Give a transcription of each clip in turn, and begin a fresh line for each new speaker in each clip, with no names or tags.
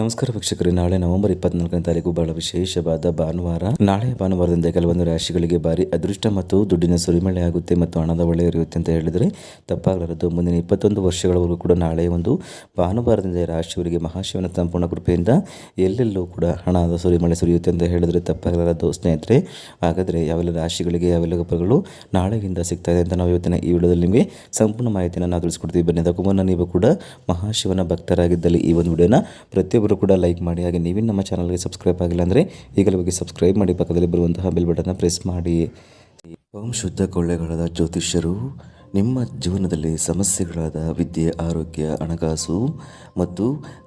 ನಮಸ್ಕಾರ ವೀಕ್ಷಕರೇ, ನಾಳೆ ನವೆಂಬರ್ ಇಪ್ಪತ್ನಾಲ್ಕನೇ ತಾರೀಕು ಬಹಳ ವಿಶೇಷವಾದ ಭಾನುವಾರ. ನಾಳೆ ಭಾನುವಾರದಿಂದ ಕೆಲವೊಂದು ರಾಶಿಗಳಿಗೆ ಭಾರಿ ಅದೃಷ್ಟ ಮತ್ತು ದುಡ್ಡಿನ ಸುರಿಮಳೆ ಆಗುತ್ತೆ ಮತ್ತು ಹಣದ ಒಳ್ಳೆ ಇರುತ್ತೆ ಅಂತ ಹೇಳಿದರೆ ತಪ್ಪಾಗಲಾರದು. ಮುಂದಿನ ಇಪ್ಪತ್ತೊಂದು ವರ್ಷಗಳವರೆಗೂ ಕೂಡ ನಾಳೆ ಒಂದು ಭಾನುವಾರದಿಂದ ರಾಶಿಯವರಿಗೆ ಮಹಾಶಿವನ ಸಂಪೂರ್ಣ ಕೃಪೆಯಿಂದ ಎಲ್ಲೆಲ್ಲೂ ಕೂಡ ಹಣದ ಸುರಿಮಳೆ ಸುರಿಯುತ್ತೆ ಅಂತ ಹೇಳಿದರೆ ತಪ್ಪಾಗಲಾರದು ಸ್ನೇಹಿತರೆ. ಹಾಗಾದರೆ ಯಾವೆಲ್ಲ ರಾಶಿಗಳಿಗೆ ಯಾವೆಲ್ಲ ಗೊಬ್ಬರಗಳು ನಾಳೆಯಿಂದ ಸಿಗ್ತಾ ಇದೆ ಅಂತ ನಾವು ಇವತ್ತಿನ ಈ ವಿಡಿಯೋದಲ್ಲಿ ನಿಮಗೆ ಸಂಪೂರ್ಣ ಮಾಹಿತಿಯನ್ನು ನಾವು ತಿಳಿಸ್ಕೊಡ್ತೀವಿ. ಬನ್ನಿ, ಅದಕ್ಕೂ ನೀವು ಕೂಡ ಮಹಾಶಿವನ ಭಕ್ತರಾಗಿದ್ದಲ್ಲಿ ಈ ಒಂದು ವಿಡಿಯೋನ ಪ್ರತಿಯೊಬ್ಬರು ಕೂಡ ಲೈಕ್ ಮಾಡಿ, ಹಾಗೆ ನೀವಿನ ನಮ್ಮ ಚಾನಲ್ಗೆ ಸಬ್ಸ್ಕ್ರೈಬ್ ಆಗಿಲ್ಲ ಅಂದರೆ ಈಗಲೇ ಹೋಗಿ ಸಬ್ಸ್ಕ್ರೈಬ್ ಮಾಡಿ, ಪಕ್ಕದಲ್ಲಿ ಬರುವಂತಹ ಬೆಲ್ ಬಟನ್ನ ಪ್ರೆಸ್ ಮಾಡಿ. ಓಂ ಶುದ್ಧ ಕೊಳ್ಳೆಗಳಾದ ಜ್ಯೋತಿಷ್ಯರು, ನಿಮ್ಮ ಜೀವನದಲ್ಲಿ ಸಮಸ್ಯೆಗಳಾದ ವಿದ್ಯೆ, ಆರೋಗ್ಯ, ಹಣಕಾಸು ಮತ್ತು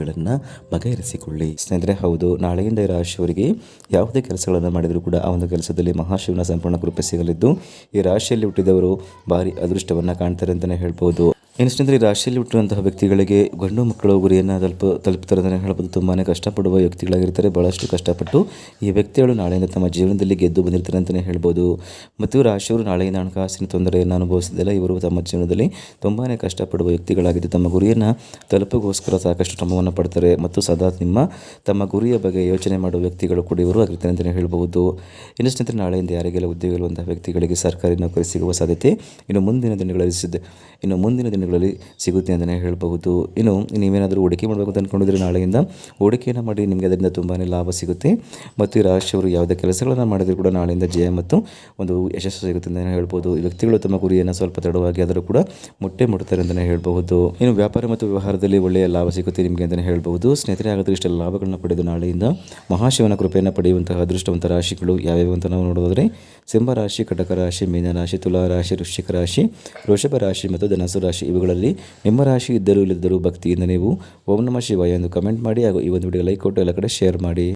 ಸಮಸ್ಯೆಗಳನ್ನು ಬಗೆಹರಿಸಿಕೊಳ್ಳಿ. ಸ್ನೇಹಿತರೆ, ಹೌದು, ನಾಳೆಯಿಂದ ಈ ರಾಶಿಯವರಿಗೆ ಯಾವುದೇ ಕೆಲಸಗಳನ್ನು ಮಾಡಿದರೂ ಕೂಡ ಆ ಒಂದು ಕೆಲಸದಲ್ಲಿ ಮಹಾಶಿವನ ಸಂಪೂರ್ಣ ಕೃಪೆ ಸಿಗಲಿದ್ದು, ಈ ರಾಶಿಯಲ್ಲಿ ಹುಟ್ಟಿದವರು ಭಾರಿ ಅದೃಷ್ಟವನ್ನು ಕಾಣ್ತಾರೆ ಅಂತಲೇ ಹೇಳ್ಬೋದು. ಇನ್ನು ಈ ರಾಶಿಯಲ್ಲಿ ಹುಟ್ಟಿರುವಂತಹ ವ್ಯಕ್ತಿಗಳಿಗೆ ಗಂಡು ಮಕ್ಕಳು, ಗುರಿಯನ್ನು ತಲುಪ ತಲುಪ್ತಾರೆ ಅಂತಲೇ ಹೇಳ್ಬೋದು. ತುಂಬಾ ಕಷ್ಟಪಡುವ ವ್ಯಕ್ತಿಗಳಾಗಿರ್ತಾರೆ ಭಾಳಷ್ಟು ಕಷ್ಟಪಟ್ಟು ಈ ವ್ಯಕ್ತಿಗಳು ನಾಳೆಯಿಂದ ತಮ್ಮ ಜೀವನದಲ್ಲಿ ಗೆದ್ದು ಬಂದಿರ್ತಾರೆ ಅಂತಲೇ ಹೇಳ್ಬೋದು. ಮತ್ತು ರಾಶಿಯವರು ನಾಳೆಯಿಂದ ಹಣಕಾಸಿನ ತೊಂದರೆಯನ್ನು ಅನುಭವಿಸಿದ್ದಲ್ಲ ಇವರು ತಮ್ಮ ಜೀವನದಲ್ಲಿ ತುಂಬಾ ಕಷ್ಟಪಡುವ ವ್ಯಕ್ತಿಗಳಾಗಿದ್ದು, ತಮ್ಮ ಗುರಿಯನ್ನು ತಲುಪಗೋಸ್ಕರ ಸಾಕಷ್ಟು ಶ್ರಮವನ್ನು ಪಡ್ತಾರೆ. ಮತ್ತು ಸದಾ ನಿಮ್ಮ, ತಮ್ಮ ಗುರಿಯ ಬಗ್ಗೆ ಯೋಚನೆ ಮಾಡುವ ವ್ಯಕ್ತಿಗಳು ಕೂಡ ಇವರು ಆಗಿರ್ತಾರೆ ಅಂತಲೇ ಹೇಳ್ಬೋದು. ಇನ್ನು ಸ್ನೇಹಿತರೆ, ನಾಳೆಯಿಂದ ಯಾರಿಗೆಲ್ಲ ಉದ್ಯೋಗ ವ್ಯಕ್ತಿಗಳಿಗೆ ಸರ್ಕಾರಿ ನೌಕರಿ ಸಿಗುವ ಸಾಧ್ಯತೆ ಇನ್ನು ಮುಂದಿನ ದಿನಗಳಲ್ಲಿ ಸಿದ್ಧ, ಇನ್ನು ಮುಂದಿನ ದಿನಗಳಲ್ಲಿ ಸಿಗುತ್ತೆ ಅಂತಲೇ ಹೇಳಬಹುದು. ಇನ್ನು ನೀವೇನಾದರೂ ಹೂಡಿಕೆ ಮಾಡಬೇಕು ಅಂತ ಅಂದ್ಕೊಂಡಿದ್ರೆ ನಾಳೆಯಿಂದ ಹೂಡಿಕೆಯನ್ನು ಮಾಡಿ ನಿಮಗೆ ಅದರಿಂದ ತುಂಬಾ ಲಾಭ ಸಿಗುತ್ತೆ. ಮತ್ತು ಈ ರಾಶಿಯವರು ಯಾವುದೇ ಕೆಲಸಗಳನ್ನು ಮಾಡಿದರೂ ಕೂಡ ನಾಳೆಯಿಂದ ಜಯ ಮತ್ತು ಒಂದು ಯಶಸ್ಸು ಸಿಗುತ್ತೆ ಅಂತಲೇ ಹೇಳ್ಬೋದು. ವ್ಯಕ್ತಿಗಳು ತಮ್ಮ ಗುರಿಯನ್ನು ಸ್ವಲ್ಪ ತಡವಾಗಿ ಆದರೂ ಕೂಡ ಮೊಟ್ಟೆ ಮುಟ್ತಾರೆ ಅಂತಲೇ ಹೇಳಬಹುದು. ಇನ್ನು ವ್ಯಾಪಾರ ಮತ್ತು ವ್ಯವಹಾರದಲ್ಲಿ ಒಳ್ಳೆಯ ಲಾಭ ಸಿಗುತ್ತೆ ನಿಮಗೆ ಅಂತಲೇ ಹೇಳ್ಬೋದು ಸ್ನೇಹಿತರೆ ಆಗದ ಇಷ್ಟೆಲ್ಲ ಲಾಭಗಳನ್ನು ಪಡೆದು ನಾಳೆಯಿಂದ ಮಹಾಶಿವನ ಕೃಪೆಯನ್ನು ಪಡೆಯುವಂತಹ ಅದೃಷ್ಟವಂತ ರಾಶಿಗಳು ಯಾವ್ಯಾವ ಅಂತ ನಾವು ನೋಡೋದಾದರೆ, ಸಿಂಹ ರಾಶಿ, ಕಟಕ ರಾಶಿ ಮೀನರಾಶಿ ತುಲಾ ರಾಶಿ, ವೃಶ್ಚಿಕ ರಾಶಿ, ವೃಷಭ ರಾಶಿ ಮತ್ತು ಧನಸು ರಾಶಿ ಇವುಗಳಲ್ಲಿ ನಿಮ್ಮ ರಾಶಿ ಇದ್ದರೂ ಇಲ್ಲದಿದ್ದರೂ ಭಕ್ತಿಯಿಂದ ನೀವು ಓಂ ನಮ ಶಿವಾಯ ಎಂದು ಕಮೆಂಟ್ ಮಾಡಿ ಹಾಗೂ ಈ ಒಂದು ವಿಡಿಯೋ ಲೈಕ್ ಕೊಟ್ಟು ಎಲ್ಲ ಕಡೆ ಶೇರ್ ಮಾಡಿ.